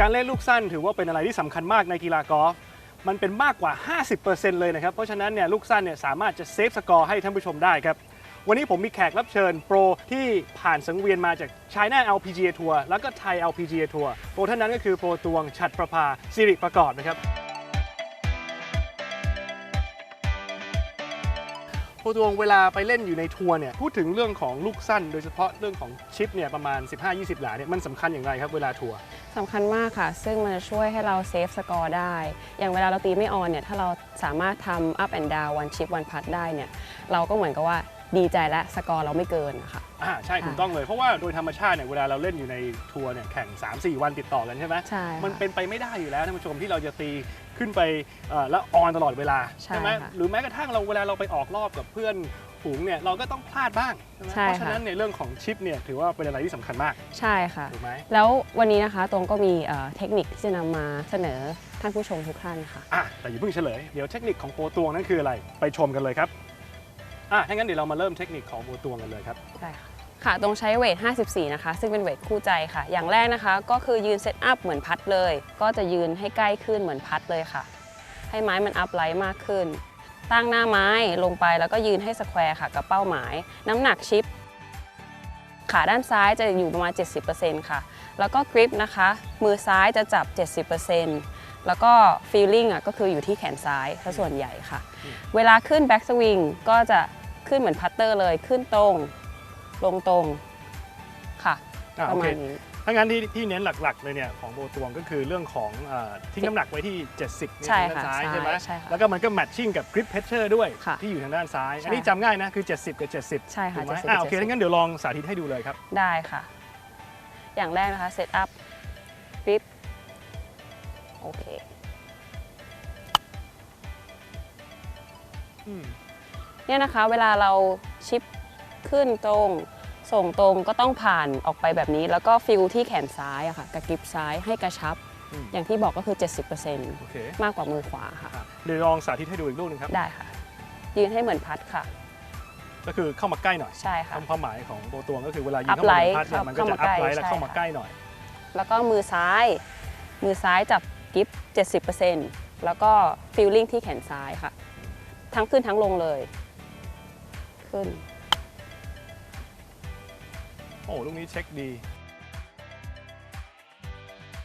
การเล่นลูกสั้นถือว่าเป็นอะไรที่สำคัญมากในกีฬากอล์ฟมันเป็นมากกว่า 50%เลยนะครับ เพราะฉะนั้นเนี่ยลูกสั้นเนี่ยสามารถจะเซฟสกอร์ให้ท่านผู้ชมได้ครับ วันนี้ผมมีแขกรับเชิญโปรที่ผ่านสังเวียนมาจาก China LPGA Tour แล้วก็ไทย LPGA Tour โปรท่านนั้นก็คือโปรตวงฉัดประภาสิริประกอบนะครับ โปรตวงเวลาไปเล่นอยู่ในทัวร์เนี่ยพูดถึงเรื่องของลูกสั้น โดยเฉพาะเรื่องของชิปเนี่ยประมาณ 15-20 หลาเนี่ยมันสำคัญอย่างไรครับเวลาทัวร์สำคัญมากค่ะ ซึ่งมันจะช่วยให้เราเซฟสกอร์ได้ อย่างเวลาเราตีไม่ออนเนี่ยถ้าเราสามารถทำ up and down one chip one putt ได้เนี่ยเราก็เหมือนกับว่า ดีใจและสกอร์เราไม่เกินนะคะอ่าใช่ค่ะถูกต้องเลยเพราะว่าโดยธรรมชาติเนี่ยเวลาเราเล่นอยู่ในทัวร์เนี่ยแข่ง 3-4 วันติดต่อกันใช่ไหมใช่ค่ะมันเป็นไปไม่ได้อยู่แล้วท่านผู้ชมที่เราจะตีขึ้นไปเอ่อแล้วออนตลอดเวลาใช่ไหมค่ะหรือแม้กระทั่งเราเวลาเราไปออกรอบกับเพื่อนฝูงเนี่ยเราก็ต้องพลาดบ้างใช่ไหมใช่เพราะฉะค่ะ นั้นในเรื่องของชิปเนี่ยถือว่าเป็นอะไรที่สำคัญมากใช่ค่ะ ถูกไหม แล้ววันนี้นะคะตรงก็มีเอ่อเทคนิคที่จะนำมาเสนอท่านผู้ชมทุกท่านค่ะ อะแต่อย่าเพิ่งเฉลย เดี๋ยวเทคนิคของโปรตวงนั้นคืออะไร ไปชมกันเลยครับ อะถ้างั้นเดี๋ยวเรามาเริ่มเทคนิคของโปรตวงกันเลยครับ ได้ค่ะ ค่ะ ตรงใช้เวท 54 นะคะ ซึ่งเป็นเวทคู่ใจค่ะ อย่างแรกนะคะ ก็คือยืนเซตอัพเหมือนพัดเลย ก็จะยืนให้ใกล้ขึ้นเหมือนพัดเลยค่ะ ให้ไม้มันอัพไลท์มากขึ้น ตั้งหน้าไม้ลงไปแล้วก็ยืนให้สแควร์ค่ะ กับเป้าหมาย น้ำหนักชิป ขาด้านซ้ายจะอยู่ประมาณ 70%ค่ะ แล้วก็กริปนะคะ มือซ้ายจะจับ 70%แล้วก็ฟีลลิ่งอะก็คืออยู่ที่แขนซ้ายซะส่วนใหญ่ค่ะ เวลาขึ้นแบ็กสวิงก็จะ ขึ้นเหมือนพัตเตอร์เลยขึ้นตรง ลงตรงค่ะอะประมาณโอเค นี้ ถ้างั้นที่ที่เน้นหลักๆเลยเนี่ยของโบตวงก็คือเรื่องของเอ่อทิ้งน้ำหนักไว้ที่ 70ในใช่ทางด้านค่ะซ้ายใช่ใช่ไหมใช่ค่ะแล้วก็มันก็แมทชิ่งกับกริปเพชเชอร์ด้วยค่ะที่อยู่ทางด้านซ้าย ใช่อันนี้จำง่ายนะคือ 70 กับ 70ใช่ค่ะถูกไหม70อ่าโอเค70ถ้างั้นเดี๋ยวลองสาธิตให้ดูเลยครับได้ค่ะ อย่างแรกนะคะเซตอัพกริปโอเค อืม เนี่ยนะคะ เวลาเราชิปขึ้นตรง ส่งตรงก็ต้องผ่านออกไปแบบนี้ แล้วก็ฟิลที่แขนซ้ายอะค่ะกับกริปซ้ายให้กระชับ อืม อย่างที่บอกก็คือ โอเค70%มากกว่ามือขวาค่ะอะเดี๋ยวลองสาธิตให้ดูอีกรูปหนึงครับ ได้ค่ะ ยืนให้เหมือนพัดค่ะ ก็คือเข้ามาใกล้หน่อยใช่ค่ะความหมายของโบตวงก็คือเวลายิง Up เข้ามาใน light พัดเนี่ยมันก็จะเข้าอัมาพใกล้ไลท์แล้วใช่ เข้ามาค่ะใกล้หน่อย แล้วก็มือซ้าย มือซ้ายจับกิฟ70%แล้วก็ฟิลลิ่งที่แขนซ้ายค่ะ ทั้งขึ้นทั้งลงเลย ขึ้น โอ้ลูกนี้เช็คดี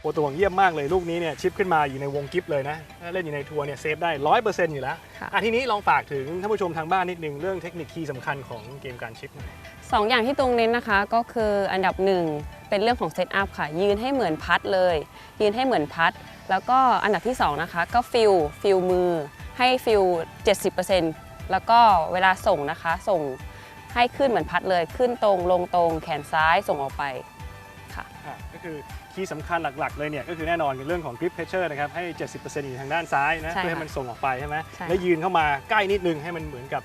โบตวงเยี่ยมมากเลยลูกนี้เนี่ยชิปขึ้นมาอยู่ในวงกิฟเลยนะถ้าเล่นอยู่ในทัวร์เนี่ยเซฟได้ร้อยเปอร์เซ็นต์อยู่แล้วค่ะอะทีนี้ลองฝากถึงท่านผู้ชมทางบ้านนิดนึงเรื่องเทคนิคคีย์สำคัญของเกมการชิปหน่อยสองอย่างที่ตรงเน้นนะคะก็คืออันดับหนึ่งเป็นเรื่องของเซตอัพค่ะ ยืนให้เหมือนพัดเลย ยืนให้เหมือนพัด แล้วก็อันดับที่สองนะคะ ก็ฟิลฟิลมือให้ฟิล70% แล้วก็เวลาส่งนะคะ ส่งให้ขึ้นเหมือนพัดเลย ขึ้นตรงลงตรงแขนซ้ายส่งออกไปค่ะ อะก็คือคีย์สำคัญหลัก ๆ เลยเนี่ย ก็คือแน่นอนคือเรื่องของ grip pressure นะครับ ให้ 70%อยู่ทางด้านซ้ายนะ ใช่ค่ะเพื่อให้มันส่งออกไปใช่ไหมใช่แล้วยืนเข้ามาใกล้นิดนึง ให้มันเหมือนกับ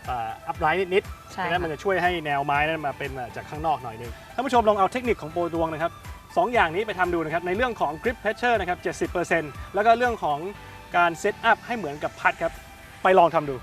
อัพไลท์นิดๆใช่ดังนั้นมันค่ะจะช่วยให้แนวไม้นั้นมาเป็นอะจากข้างนอกหน่อยนึงท่านผู้ชมลองเอาเทคนิคของโปรดวงนะครับสองอย่างนี้ไปทำดูนะครับ ในเรื่องของ grip pressure นะครับ 70%แล้วก็เรื่องของการเซตอัพให้เหมือนกับพัดครับ ไปลองทำดู